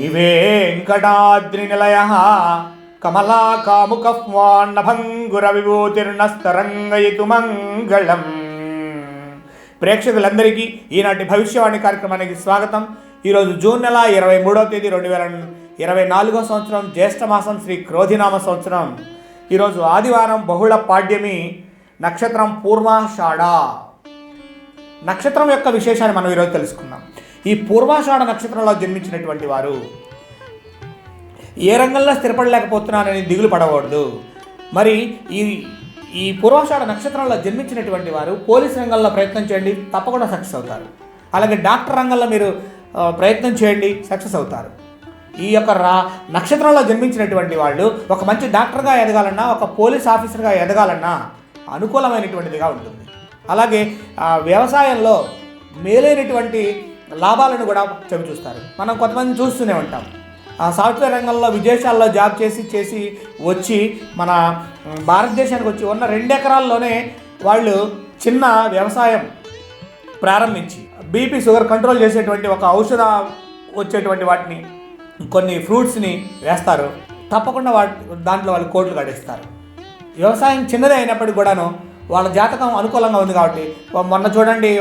వెంకటాద్రి నిలయ కమలా కాముకఫ్వాన్నభంగుర మంగళం ప్రేక్షకులందరికీ ఈనాటి భవిష్యవాణి కార్యక్రమానికి స్వాగతం. ఈరోజు జూన్ నెల ఇరవై మూడవ తేదీ రెండు వేల ఇరవై నాలుగో సంవత్సరం జ్యేష్ఠమాసం శ్రీ క్రోధినామ సంవత్సరం. ఈరోజు ఆదివారం బహుళ పాడ్యమి నక్షత్రం పూర్వాషాఢ. నక్షత్రం యొక్క విశేషాన్ని మనం ఈరోజు తెలుసుకుందాం. ఈ పూర్వాషాఢ నక్షత్రంలో జన్మించినటువంటి వారు ఏ రంగంలో స్థిరపడలేకపోతున్నానని దిగులు పడకూడదు. మరి ఈ ఈ పూర్వాషాఢ నక్షత్రంలో జన్మించినటువంటి వారు పోలీస్ రంగంలో ప్రయత్నం చేయండి తప్పకుండా సక్సెస్ అవుతారు. అలాగే డాక్టర్ రంగంలో మీరు ప్రయత్నం చేయండి సక్సెస్ అవుతారు. ఈ యొక్క రా నక్షత్రంలో జన్మించినటువంటి వాళ్ళు ఒక మంచి డాక్టర్గా ఎదగాలన్నా ఒక పోలీస్ ఆఫీసర్గా ఎదగాలన్నా అనుకూలమైనటువంటిదిగా ఉంటుంది. అలాగే వ్యవసాయంలో మేలైనటువంటి లాభాలను కూడా చవి చూస్తారు. మనం కొంతమంది చూస్తూనే ఉంటాం. ఆ సాఫ్ట్వేర్ రంగంలో విదేశాల్లో జాబ్ చేసి చేసి వచ్చి మన భారతదేశానికి వచ్చి ఉన్న రెండు ఎకరాల్లోనే వాళ్ళు చిన్న వ్యవసాయం ప్రారంభించి బీపీ షుగర్ కంట్రోల్ చేసేటువంటి ఒక ఔషధ వచ్చేటువంటి వాటిని కొన్ని ఫ్రూట్స్ని వేస్తారు. తప్పకుండా వాటి దాంట్లో వాళ్ళు కోట్లు గడిస్తారు వ్యవసాయం చిన్నదే అయినప్పటికీ కూడాను వాళ్ళ జాతకం అనుకూలంగా ఉంది కాబట్టి మొన్న చూడండి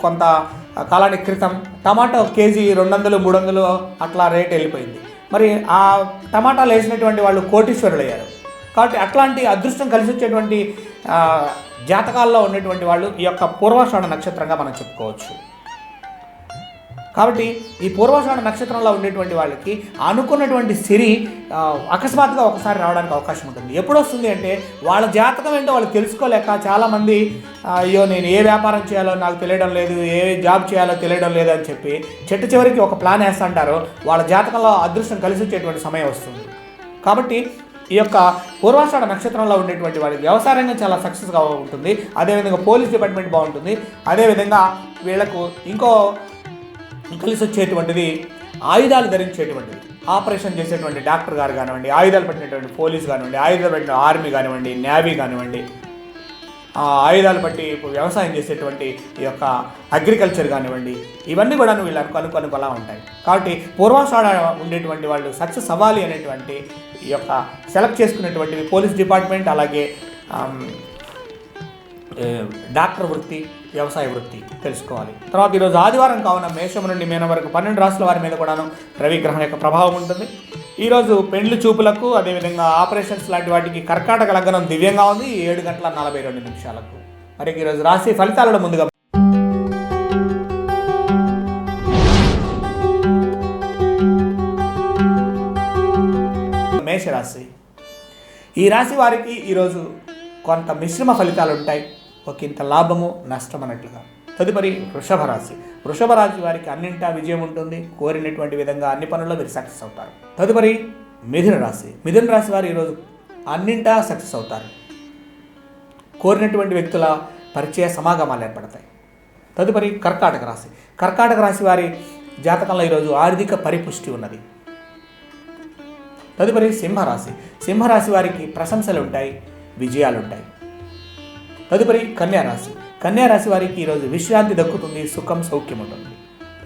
కొంత కాలానికి క్రితం టమాటో కేజీ రెండు వందలు మూడు వందలు అట్లా రేట్ వెళ్ళిపోయింది. మరి ఆ టమాటాలు వేసినటువంటి వాళ్ళు కోటీశ్వరులు అయ్యారు కాబట్టి అట్లాంటి అదృష్టం కలిసి వచ్చేటువంటి జాతకాల్లో ఉన్నటువంటి వాళ్ళు ఈ యొక్క పూర్వాషాఢ నక్షత్రంగా మనం చెప్పుకోవచ్చు. కాబట్టి ఈ పూర్వాషాఢ నక్షత్రంలో ఉండేటువంటి వాళ్ళకి అనుకున్నటువంటి సిరి అకస్మాత్తుగా ఒకసారి రావడానికి అవకాశం ఉంటుంది. ఎప్పుడు వస్తుంది అంటే వాళ్ళ జాతకం ఏంటో వాళ్ళు తెలుసుకోలేక చాలామంది అయ్యో నేను ఏ వ్యాపారం చేయాలో నాకు తెలియడం లేదు ఏ జాబ్ చేయాలో తెలియడం లేదు అని చెప్పి చెట్టు చివరికి ఒక ప్లాన్ వేస్తుంటారు. వాళ్ళ జాతకంలో అదృష్టం కలిసి వచ్చేటువంటి సమయం వస్తుంది. కాబట్టి ఈ యొక్క పూర్వాషాఢ నక్షత్రంలో ఉండేటువంటి వాడి వ్యవసాయ రంగం చాలా సక్సెస్గా ఉంటుంది. అదేవిధంగా పోలీస్ డిపార్ట్మెంట్ బాగుంటుంది. అదేవిధంగా వీళ్ళకు ఇంకో కలిసి వచ్చేటువంటిది ఆయుధాలు ధరించేటువంటిది. ఆపరేషన్ చేసేటువంటి డాక్టర్ గారు కానివ్వండి ఆయుధాలు పట్టినటువంటి పోలీస్ కానివ్వండి ఆయుధాలు పట్టిన ఆర్మీ కానివ్వండి నేవీ కానివ్వండి ఆయుధాలు బట్టి ఇప్పుడు వ్యవసాయం చేసేటువంటి ఈ యొక్క అగ్రికల్చర్ కానివ్వండి ఇవన్నీ కూడా వీళ్ళు అనుకు అనుకోలా ఉంటాయి. కాబట్టి పూర్వాషాఢ ఉండేటువంటి వాళ్ళు సక్సెస్ అవ్వాలి అనేటువంటి ఈ యొక్క సెలెక్ట్ చేసుకునేటువంటివి పోలీస్ డిపార్ట్మెంట్ అలాగే డాక్టర్ వృత్తి వ్యవసాయ వృత్తి తెలుసుకోవాలి. తర్వాత ఈరోజు ఆదివారం కావున మేషం నుండి మేన వరకు పన్నెండు రాష్ట్రాల వారి మీద కూడాను రవిగ్రహం యొక్క ప్రభావం ఉంటుంది. ఈరోజు పెండ్లి చూపులకు అదేవిధంగా ఆపరేషన్స్ లాంటి వాటికి కర్కాటక లగ్నం దివ్యంగా ఉంది. ఏడు గంటల నలభై రెండు నిమిషాలకు. మరి ఈరోజు రాశి ఫలితాలను ముందుగా మేషరాశి. ఈ రాశి వారికి ఈరోజు కొంత మిశ్రమ ఫలితాలు ఉంటాయి. ఒకంత లాభము నష్టం అన్నట్లుగా. తదుపరి వృషభ రాశి వృషభ రాశి వారికి అన్నింటా విజయం ఉంటుంది. కోరినటువంటి విధంగా అన్ని పనుల్లో మీరు సక్సెస్ అవుతారు. తదుపరి మిథున రాశి. మిథున రాశి వారు ఈరోజు అన్నింటా సక్సెస్ అవుతారు. కోరినటువంటి వ్యక్తుల పరిచయ సమాగమాలు ఏర్పడతాయి. తదుపరి కర్కాటక రాశి. కర్కాటక రాశి వారి జాతకంలో ఈరోజు ఆర్థిక పరిపుష్టి ఉన్నది. తదుపరి సింహరాశి. సింహరాశి వారికి ప్రశంసలు ఉంటాయి విజయాలు ఉంటాయి తదుపరి కన్యారాశి. కన్యారాశి వారికి ఈరోజు విశ్రాంతి దక్కుతుంది సుఖం సౌఖ్యం ఉంటుంది.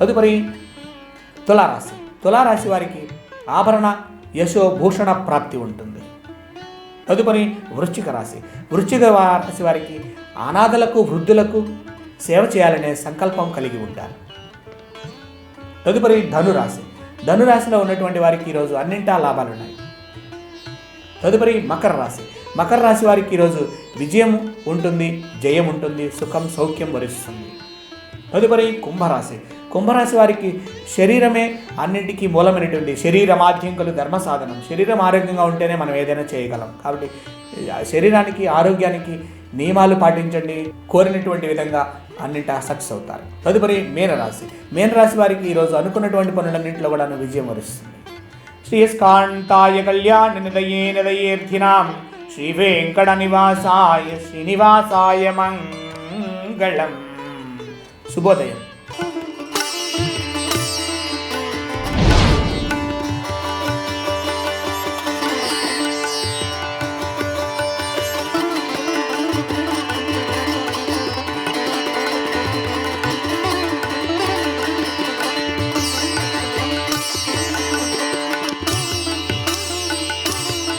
తదుపరి తులారాశి. తులారాశి వారికి ఆభరణ యశోభూషణ ప్రాప్తి ఉంటుంది. తదుపరి వృశ్చిక రాశి. వృశ్చిక రాశి వారికి అనాథలకు వృద్ధులకు సేవ చేయాలనే సంకల్పం కలిగి ఉంటారు. తదుపరి ధనురాశి. ధనురాశిలో ఉన్నటువంటి వారికి ఈరోజు అన్నింటా లాభాలు ఉన్నాయి తదుపరి మకర రాశి. మకర రాశి వారికి ఈరోజు విజయం ఉంటుంది జయం ఉంటుంది సుఖం సౌఖ్యం వరిస్తుంది. తదుపరి కుంభరాశి. కుంభరాశి వారికి శరీరమే అన్నింటికీ మూలమైనటువంటి శరీరమాధ్యంకులు ధర్మ సాధనం. శరీరం ఆరోగ్యంగా ఉంటేనే మనం ఏదైనా చేయగలం. కాబట్టి శరీరానికి ఆరోగ్యానికి నియమాలు పాటించండి. కోరినటువంటి విధంగా అన్నింటా సక్సెస్ అవుతారు. తదుపరి మీనరాశి. మీనరాశి వారికి ఈరోజు అనుకున్నటువంటి పనులన్నింటిలో కూడా విజయం వరిస్తుంది. ஸ்ரீஸ்காந்தாய கல்யாண நிலையே நிலையேர்த்தினாம். ஸ்ரீவேங்கடநிவாசாய ஸ்ரீனிவாசாய மங்களம். சுபோதயம்.